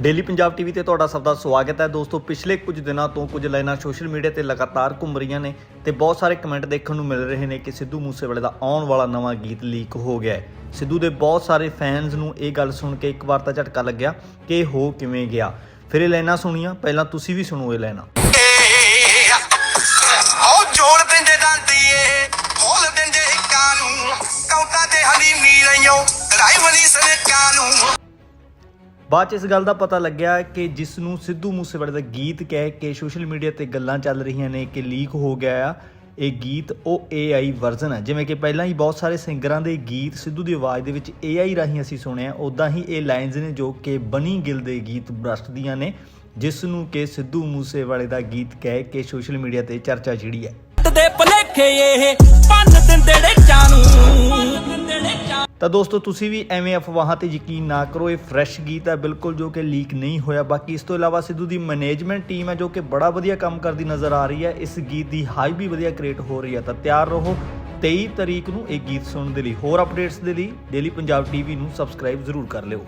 Daily Punjab TV ਤੇ ਤੁਹਾਡਾ ਸਭ ਦਾ ਸਵਾਗਤ ਹੈ। ਦੋਸਤੋ, ਪਿਛਲੇ ਕੁਝ ਦਿਨਾਂ ਤੋਂ ਕੁਝ ਲਾਈਨਾਂ ਸੋਸ਼ਲ ਮੀਡੀਆ ਤੇ ਲਗਾਤਾਰ ਘੁੰਮ ਰਹੀਆਂ ਨੇ ਤੇ ਬਹੁਤ ਸਾਰੇ ਕਮੈਂਟ ਦੇਖਣ ਨੂੰ ਮਿਲ ਰਹੇ ਨੇ ਕਿ ਸਿੱਧੂ ਮੂਸੇਵਾਲੇ ਦਾ ਆਉਣ ਵਾਲਾ ਨਵਾਂ ਗੀਤ ਲੀਕ ਹੋ ਗਿਆ ਹੈ। ਸਿੱਧੂ ਦੇ ਬਹੁਤ ਸਾਰੇ ਫੈਨਸ ਨੂੰ ਇਹ ਗੱਲ ਸੁਣ ਕੇ ਇੱਕ ਵਾਰ ਤਾਂ ਝਟਕਾ ਲੱਗਿਆ ਕਿ ਇਹ ਹੋ ਕਿਵੇਂ ਗਿਆ। ਫਿਰ ਇਹ ਲਾਈਨਾਂ ਸੁਣੀਆਂ। ਪਹਿਲਾਂ ਤੁਸੀਂ ਵੀ ਸੁਣੋ ਇਹ ਲਾਈਨਾਂ। ਆਓ ਜੋੜ ਦਿੰਦੇ ਦੰਦੀਏ ਖੋਲ ਦਿੰਦੇ ਹਿੱਕਾਂ ਨੂੰ, ਕੌਂਟਾਂ ਤੇ ਹਲੀ ਨੀਲਿਓ ਲੜਾਈ ਵਲੀ ਸਰਕਾਂ ਬਾਅਦ ਚ ਇਸ ਗੱਲ ਦਾ ਪਤਾ ਲੱਗਿਆ ਕਿ ਜਿਸ ਨੂੰ ਸਿੱਧੂ ਮੂਸੇਵਾਲੇ ਦਾ ਗੀਤ ਕਹਿ ਕੇ ਸੋਸ਼ਲ ਮੀਡੀਆ ਤੇ ਗੱਲਾਂ ਚੱਲ ਰਹੀਆਂ ਨੇ ਕਿ ਲੀਕ ਹੋ ਗਿਆ ਆ, ਇਹ ਗੀਤ ਉਹ AI ਵਰਜ਼ਨ ਹੈ ਜਿਵੇਂ ਕਿ ਪਹਿਲਾਂ ਹੀ ਬਹੁਤ ਸਾਰੇ ਸਿੰਗਰਾਂ ਦੇ ਗੀਤ ਸਿੱਧੂ ਦੀ ਆਵਾਜ਼ ਦੇ ਵਿੱਚ AI ਰਾਹੀਂ ਅਸੀਂ ਸੁਣਿਆ ਉਦਾਂ ਹੀ ਇਹ ਲਾਈਨਸ ਨੇ ਜੋ ਕਿ ਬਣੀ ਗਿੱਲ ਦੇ ਗੀਤ ਬ੍ਰਸਟਦੀਆਂ ਨੇ ਜਿਸ ਨੂੰ ਕਿ ਸਿੱਧੂ ਮੂਸੇਵਾਲੇ ਦਾ ਗੀਤ ਕਹਿ ਕੇ ਸੋਸ਼ਲ ਮੀਡੀਆ ਤੇ ਚਰਚਾ ਛਿੜੀ ਹੈ। ਦੇ ਭਲੇਖੇ ਇਹ ਪੰਨ ਦਿੰਦੇ ਡੇਚਾਂ ਤਾਂ ਦੋਸਤੋ, ਤੁਸੀਂ ਵੀ ਐਵੇਂ ਅਫਵਾਹਾਂ ਤੇ ਯਕੀਨ ਨਾ ਕਰੋ। ਇਹ ਫਰੈਸ਼ ਗੀਤ ਹੈ, ਬਿਲਕੁਲ ਜੋ ਕਿ ਲੀਕ ਨਹੀਂ ਹੋਇਆ। ਬਾਕੀ ਇਸ ਤੋਂ ਇਲਾਵਾ ਸਿੱਧੂ ਦੀ ਮੈਨੇਜਮੈਂਟ ਟੀਮ ਹੈ, ਜੋ ਕਿ ਬੜਾ ਵਧੀਆ ਕੰਮ ਕਰਦੀ ਨਜ਼ਰ ਆ ਰਹੀ ਹੈ। ਇਸ ਗੀਤ ਦੀ ਹਾਈਪ ਵੀ ਵਧੀਆ ਕ੍ਰੀਏਟ ਹੋ ਰਹੀ ਹੈ। ਤਾਂ ਤਿਆਰ ਰਹੋ। 23 ਤਰੀਕ ਨੂੰ ਇਹ ਗੀਤ ਸੁਣਨ ਦੇ ਲਈ ਹੋਰ ਅਪਡੇਟਸ ਦੇ ਲਈ ਡੇਲੀ ਪੰਜਾਬ ਟੀਵੀ ਨੂੰ ਸਬਸਕ੍ਰਾਈਬ ਜ਼ਰੂਰ ਕਰ ਲਿਓ।